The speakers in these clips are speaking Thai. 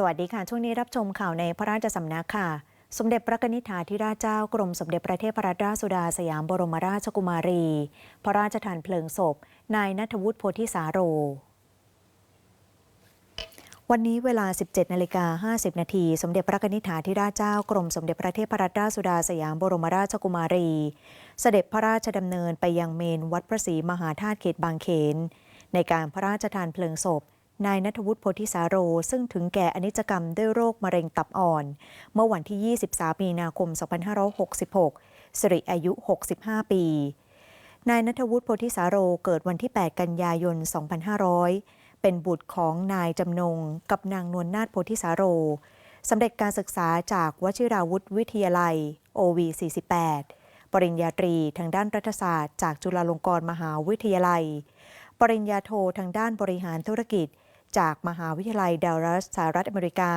สวัสดีค่ะ ช่วงนี้รับชมข่าวในพระราชสำนักค่ะ สมเด็จพระนิธิาธิราชเจ้ากรมสมเด็จพระเทพรัตนราชสุดาสยามบรมราชกุมารี พระราชทานเพลิงศพ นายนัทวุฒิโพธิสาโร วันนี้เวลา 17นาฬิกา50 นาที สมเด็จพระนิธิาธิราชเจ้ากรมสมเด็จพระเทพรัตนราชสุดาสยามบรมราชกุมารี เสด็จพระราชดำเนินไปยังเมนวัดพระศรีมหาธาตุเขตบางเขน ในการพระราชทานเพลิงศพ นายนัทวุฒิโพธิสาโร ซึ่งถึงแก่อนิจกรรมด้วยโรคมะเร็งตับอ่อน เมื่อวันที่ 23 มีนาคม 2566 สิริอายุ 65 ปี นายนัทวุฒิโพธิสาโรเกิดวันที่ 8 กันยายน 2500 เป็นบุตรของนายจำนงกับนางนวลนาถโพธิสาโรสำเร็จการศึกษาจากวชิราวุธวิทยาลัย OV 48 ปริญญาตรีทางด้านรัฐศาสตร์ จากจุฬาลงกรณ์มหาวิทยาลัย ปริญญาโททางด้านบริหารธุรกิจ จากมหาวิทยาลัยดัลลัสสหรัฐอเมริกา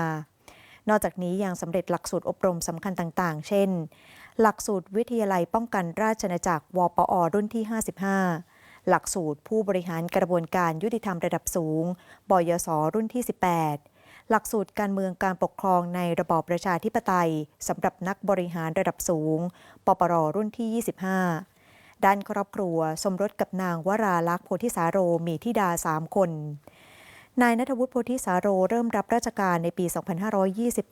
นอกจากนี้ยังสำเร็จหลักสูตรอบรมสำคัญต่าง ๆ เช่น หลักสูตรวิทยาลัยป้องกันราชนาจักรวปอ รุ่นที่ 55 หลักสูตรผู้บริหารกระบวนการยุติธรรมระดับสูง บยศรุ่นที่ 18 หลักสูตรการเมืองการปกครองในระบอบประชาธิปไตยสำหรับนักบริหารระดับสูง ปปร รุ่นที่ 25ด้านครอบครัวสมรสกับนางวราลักษณ์โพธิสาโรมีธิดาสามคน นายนัทวุฒิโพธิสาโรเริ่มรับราชการในปี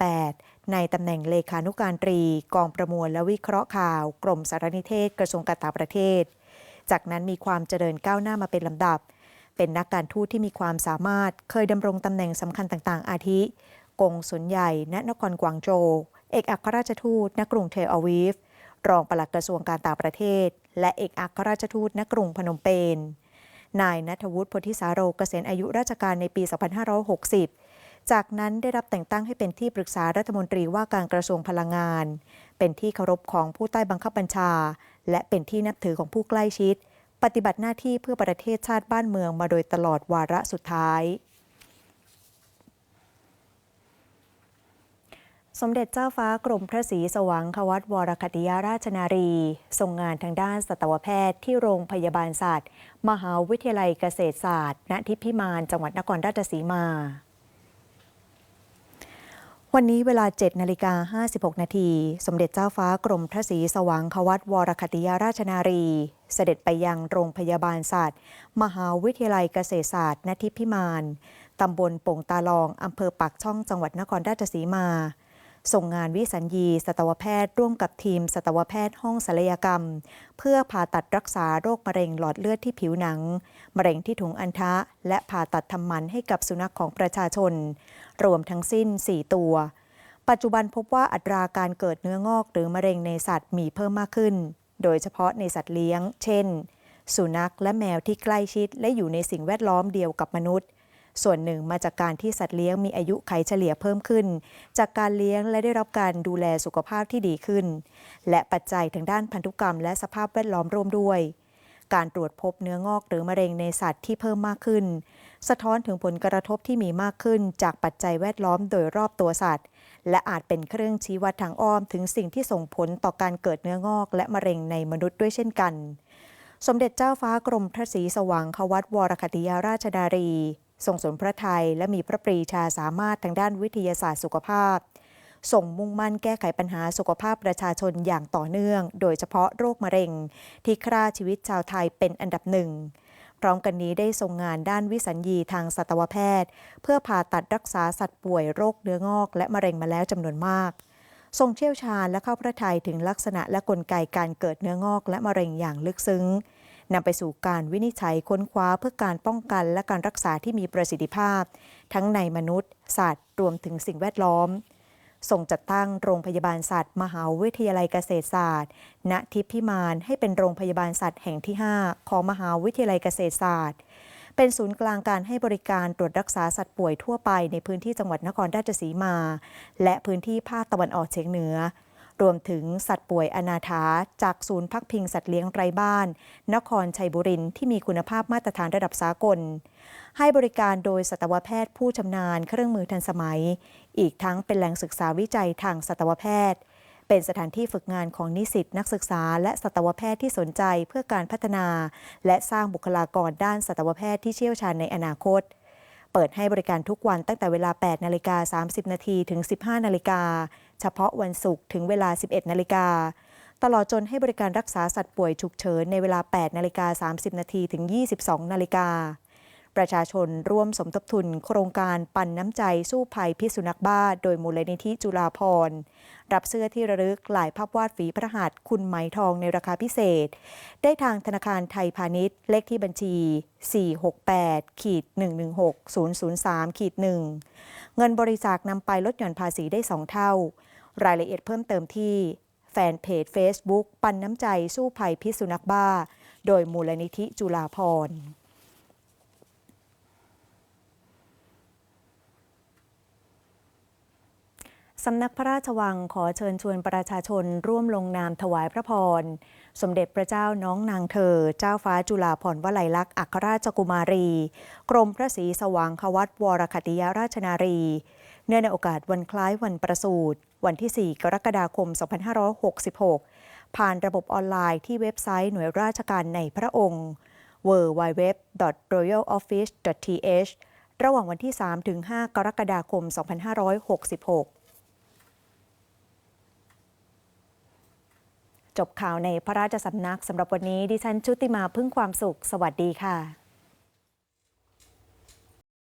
2528 ในตำแหน่งเลขานุการตรี กองประมวลและวิเคราะห์ข่าว กรมสารนิเทศ กระทรวงการต่างประเทศ จากนั้นมีความเจริญก้าวหน้ามาเป็นลำดับ เป็นนักการทูตที่มีความสามารถเคยดำรงตำแหน่งสำคัญต่างๆ อาทิ กงสุนใหญ่ ณ นครกวางโจว เอกอัครราชทูต ณ กรุงเทลอาวีฟ รองปลัดกระทรวงการต่างประเทศ และเอกอัครราชทูต ณ กรุงพนมเปญ นายนัทวุฒิโพธิสาโรเกษียณอายุราชการในปี 2560 จากนั้นได้รับแต่งตั้งให้เป็นที่ปรึกษารัฐมนตรีว่าการกระทรวงพลังงาน เป็นที่เคารพของผู้ใต้บังคับบัญชา และเป็นที่นับถือของผู้ใกล้ชิด ปฏิบัติหน้าที่เพื่อประเทศชาติบ้านเมืองมาโดยตลอดวาระสุดท้าย สมเด็จเจ้าฟ้ากรมพระศรีสว่างควัตวรคติยาราชนารี ทรงงานทางด้านสัตวแพทย์ที่โรงพยาบาลศาสตร์ มหาวิทยาลัยเกษตรศาสตร์ ณทิพิมานจังหวัดนครราชสีมา วันนี้เวลา 7นาฬิกา56 นาทีสมเด็จเจ้าฟ้ากรมพระศรีสว่างควัตวรคติยาราชนารี เสด็จไปยังโรงพยาบาลศาสตร์ มหาวิทยาลัยเกษตรศาสตร์ ณทิพิมานตำบลโป่งตาลองอำเภอปากช่องจังหวัดนครราชสีมา ส่งงานวิสัญญีสัตวแพทย์ร่วมกับทีมสัตวแพทย์ห้องศัลยกรรม เพื่อผ่าตัดรักษาโรคมะเร็งหลอดเลือดที่ผิวหนัง มะเร็งที่ถุงอัณฑะ และผ่าตัดทำมันให้กับสุนัขของประชาชน รวมทั้งสิ้น 4 ตัว ปัจจุบันพบว่าอัตราการเกิดเนื้องอกหรือมะเร็งในสัตว์มีเพิ่มมากขึ้น โดยเฉพาะในสัตว์เลี้ยง เช่น สุนัขและแมวที่ใกล้ชิดและอยู่ในสิ่งแวดล้อมเดียวกับมนุษย์ ส่วนหนึ่งมาจากการที่สัตว์เลี้ยงมีอายุไขเฉลี่ยเพิ่มขึ้น จากการเลี้ยงและได้รับการดูแลสุขภาพที่ดีขึ้น และปัจจัยทางด้านพันธุกรรมและสภาพแวดล้อมร่วมด้วย การตรวจพบเนื้องอกหรือมะเร็งในสัตว์ที่เพิ่มมากขึ้น สะท้อนถึงผลกระทบที่มีมากขึ้น จากปัจจัยแวดล้อมโดยรอบตัวสัตว์ และอาจเป็นเครื่องชี้วัดทางอ้อมถึงสิ่งที่ส่งผลต่อการเกิดเนื้องอกและมะเร็งในมนุษย์ด้วยเช่นกันสมเด็จเจ้าฟ้ากรมพระศรีสว่างควัตวรคติยาราชดารี ทรงสนพระไทยและมีพระปรีชาสามารถทางด้านวิทยาศาสตร์สุขภาพส่งมุ่งมั่นแก้ไขปัญหาสุขภาพประชาชนอย่างต่อเนื่อง โดยเฉพาะโรคมะเร็ง ที่ฆ่าชีวิตชาวไทยเป็นอันดับหนึ่ง พร้อมกันนี้ได้ทรงงานด้านวิสัญญีทางสัตวแพทย์ เพื่อผ่าตัดรักษาสัตว์ป่วยโรคเนื้องอก และมะเร็งมาแล้วจำนวนมาก ทรงเชี่ยวชาญและเข้าพระทัยถึงลักษณะและกลไกการเกิดเนื้องอกและมะเร็งอย่างลึกซึ้ง นำไปสู่การวินิจฉัยค้นคว้าเพื่อการป้องกันและการรักษาที่มีประสิทธิภาพ ทั้งในมนุษย์สัตว์รวมถึงสิ่งแวดล้อมส่งจัดตั้งโรงพยาบาลสัตว์ มหาวิทยาลัยเกษตรศาสตร์ ณ ทิพพิมานให้เป็นโรงพยาบาลสัตว์แห่งที่ 5 ของมหาวิทยาลัยเกษตรศาสตร์ เป็นศูนย์กลางการให้บริการตรวจรักษาสัตว์ป่วยทั่วไปในพื้นที่จังหวัดนครราชสีมา และพื้นที่ภาคตะวันออกเฉียงเหนือ รวมถึงสัตว์ป่วยอนาถาจากศูนย์พักพิงสัตว์เลี้ยงไร้บ้าน นครชัยบุรีที่มีคุณภาพมาตรฐานระดับสากล ให้บริการโดยสัตวแพทย์ผู้ชำนาญเครื่องมือทันสมัย อีกทั้งเป็นแหล่งศึกษาวิจัยทางสัตวแพทย์ เป็นสถานที่ฝึกงานของนิสิตนักศึกษา และสัตวแพทย์ที่สนใจเพื่อการพัฒนา และสร้างบุคลากรด้านสัตวแพทย์ที่เชี่ยวชาญในอนาคตเปิดให้บริการทุกวันตั้งแต่เวลา 8 นาฬิกา 30 นาทีถึง 15 นาฬิกา เฉพาะวันศุกร์ถึงเวลา 11 นาฬิกา ตลอดจนให้บริการรักษาสัตว์ป่วยฉุกเฉินในเวลา 8 นาฬิกา 30 นาทีถึง 22 นาฬิกา ประชาชนร่วมสมทบทุนโครงการปันน้ำใจสู้ภัยพิษสุนัขบ้า โดยมูลนิธิจุฬาภรรับเสื้อที่ระลึกหลายภาพวาดฝีพระหัตถ์คุณไหมทองในราคาพิเศษ ได้ทางธนาคารไทยพาณิชย์ เลขที่บัญชี 468ขีด116 003ขีด1เงินบริจาคนำไปลดหย่อนภาษีได้ 2 เท่า รายละเอียดเพิ่มเติมที่ แฟนเพจ Facebook ปันน้ำใจสู้ภัยพิษสุนัขบ้า โดยมูลนิธิจุฬาภรณ์สำนักพระราชวังขอเชิญชวนประชาชนร่วมลงนามถวายพระพร สมเด็จพระเจ้าน้องนางเธอ เจ้าฟ้าจุฬาภรณ์วลัยลักษณ์อัครราชกุมารี กรมพระศรีสว่างควัตวรคติยราชนารี เนื่องในโอกาสวันคล้ายวันประสูติวันที่ 4 กรกฎาคม 2566 ผ่านระบบออนไลน์ที่เว็บไซต์หน่วยราชการในพระองค์ www.royaloffice.th ระหว่างวันที่ 3-5 กรกฎาคม 2566จบข่าวในพระราชสำนักสำหรับวันนี้ดิฉันชุติมาพึ่งความสุข สวัสดีค่ะ